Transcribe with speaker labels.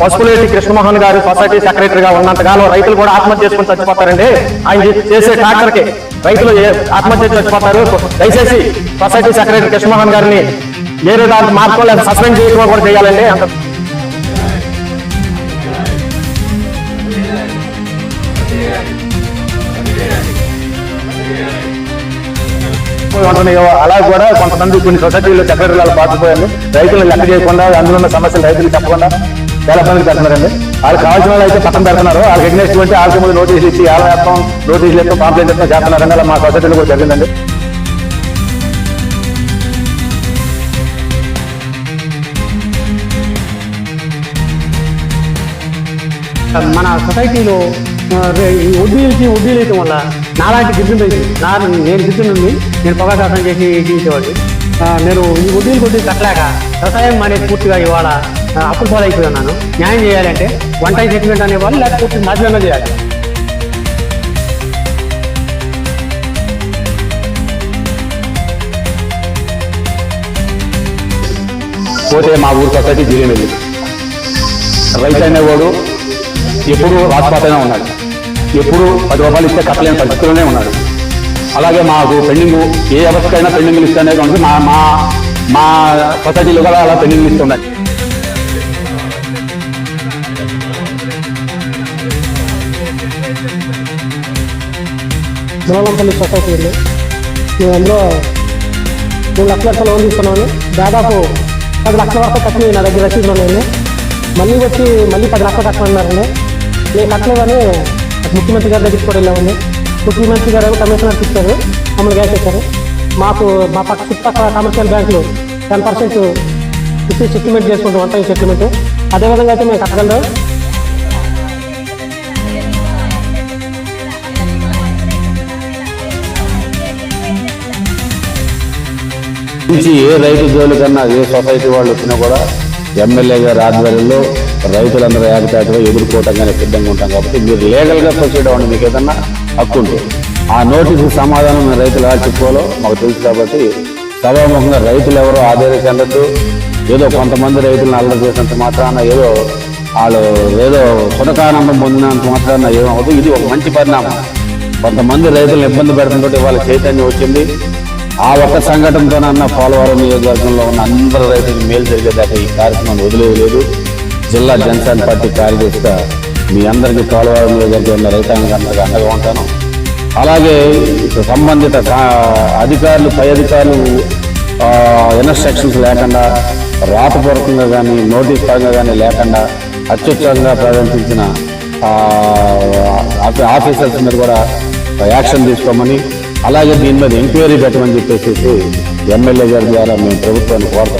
Speaker 1: పసుపులేటి కృష్ణమోహన్ గారు సొసైటీ సెక్రటరీగా ఉన్నంతకాలం రైతులు కూడా ఆత్మహత్య చేసుకుని చచ్చిపోతారండి. ఆయన చేసే ట్రాక్టర్కి రైతులు ఆత్మహత్య చచ్చిపోతారు. దయచేసి సొసైటీ సెక్రటరీ కృష్ణమోహన్ గారిని వేరే దాంట్లో మార్చుకో లేదా సస్పెండ్ చేయడం కూడా చేయాలండి. అంత ఉంటున్నాయో అలా కూడా కొంతమంది కొన్ని సొసైటీలో సెక్రటరీలు పాల్పోయారు రైతులు లెక్క చేయకుండా అందులో ఉన్న సమస్యలు రైతులు చెప్పకుండా చాలా మంది పెడుతున్నారండి. వాళ్ళకి కావాల్సిన వాళ్ళు అయితే పక్కన పెడుతున్నారు. వాళ్ళకి ఎగ్నెస్ట్ వాళ్ళకి ముందు నోటీసులు ఇచ్చి వాళ్ళ వేస్తాం నోటీసులు ఇస్తాం కాంప్లైంట్ ఇస్తాం చేస్తున్నారండి అలా మా సొసైటీలో కూడా జరిగిందండి.
Speaker 2: మన సొసైటీలో వడ్డీలకి వడ్డీలు వేయటం వల్ల నాలాంటి గిడ్డు నా నేను గిడ్డు ఉంది. నేను పొగ శాతం చేసి జీవించేవాడిని నేను ఈ వడ్డీలు కొద్దిగా కట్టలేక వ్యవసాయం అనేది పూర్తిగా ఇవాళ అప్పుల అప్పులు పాలైపోయి ఉన్నాను. న్యాయం చేయాలంటే వన్ టైం సెటిల్మెంట్ అనేవాళ్ళు లేకపోతే మాధ్యమంగా చేయాలి.
Speaker 1: పోతే మా ఊరు సొసైటీ జిరేమెల్లి రైతు అనేవాడు ఎప్పుడు రాజపాతనే ఉన్నాడు. ఎప్పుడు పది రూపాయలు ఇస్తే కట్టలేని పరిస్థితుల్లోనే ఉన్నాడు. అలాగే మాకు పెండింగ్ ఏ వ్యవస్థకైనా పెండింగ్ లిస్ట్ అనేది మా మా మా సొసైటీలో కూడా అలా పెండింగ్ లిస్ట్ ఉన్నాయి
Speaker 2: దూరంపల్లి సొసైటీ ఉంది మేము అందులో మూడు లక్షల లోన్ తీసుకున్నాను దాదాపు పది లక్షల వరకు కట్టిన నా దగ్గర రసీదులు ఉన్నాయండి మళ్ళీ వచ్చి మళ్ళీ పది లక్షలు కట్టమన్నారండి. నేను కట్టలేదని ముఖ్యమంత్రి గారి దగ్గరికి కూడా వెళ్ళామండి. ముఖ్యమంత్రి గారు కమిషనర్ ఇచ్చారు మమ్మల్ని గ్యాస్ ఇచ్చారు మాకు మా పక్క చుట్టుపక్కల కమర్షియల్ బ్యాంకులు టెన్ పర్సెంట్ ఇచ్చి సెటిల్మెంట్ చేసుకుంటాం వన్ టైం సెటిల్మెంట్ అదేవిధంగా అయితే మేము కట్టగలరు.
Speaker 3: నుంచి ఏ రైతు జోలు కన్నా ఏ సొసైటీ వాళ్ళు వచ్చినా కూడా ఎమ్మెల్యే గారి ఆధ్వర్యంలో రైతులందరూ ఏకతాటిగా ఎదుర్కోవటంగానే సిద్ధంగా ఉంటాం కాబట్టి మీరు లీగల్గా ప్రొసీడ్ అవ్వండి. మీకు ఏదన్నా హక్కు ఉంటుంది ఆ నోటీసు సమాధానం మేము రైతులు ఎలా చెప్పుకోవాలో మాకు తెలుసు కాబట్టి సభాముఖంగా రైతులు ఎవరో ఆధార చెందద్దు. ఏదో కొంతమంది రైతులను అల్లరి చేసినంత మాత్రాన ఏదో వాళ్ళు ఏదో సునకానందం పొందినంత మాత్రాన ఏమవుతుంది ఇది ఒక మంచి పరిణామం. కొంతమంది రైతులను ఇబ్బంది పెడుతుంటే వాళ్ళ చైతన్యం వచ్చింది. ఆ ఒక్క సంఘటనతోనన్న పోలవరం నియోజకవర్గంలో ఉన్న అందరు రైతులకు మేలు జరిగేదాకా ఈ కార్యక్రమాన్ని వదిలేదు జిల్లా జనసేన పార్టీ కార్యదర్శిగా మీ అందరికీ కాలువారం దగ్గర ఉన్న రైతాంగ అందరికీ అండగా ఉంటాను. అలాగే సంబంధిత అధికారులు పై అధికారులు ఇన్స్ట్రక్షన్స్ లేకుండా రాతపూర్వకంగా కానీ నోటీస్ పరంగా కానీ లేకుండా అత్యుత్సాహంగా ప్రదర్శించిన ఆఫీసర్స్ మీద కూడా యాక్షన్ తీసుకోమని అలాగే దీని మీద ఎంక్వైరీ పెట్టమని చెప్పేసి ఎమ్మెల్యే గారి ద్వారా మేము ప్రభుత్వాన్ని కోరుతాం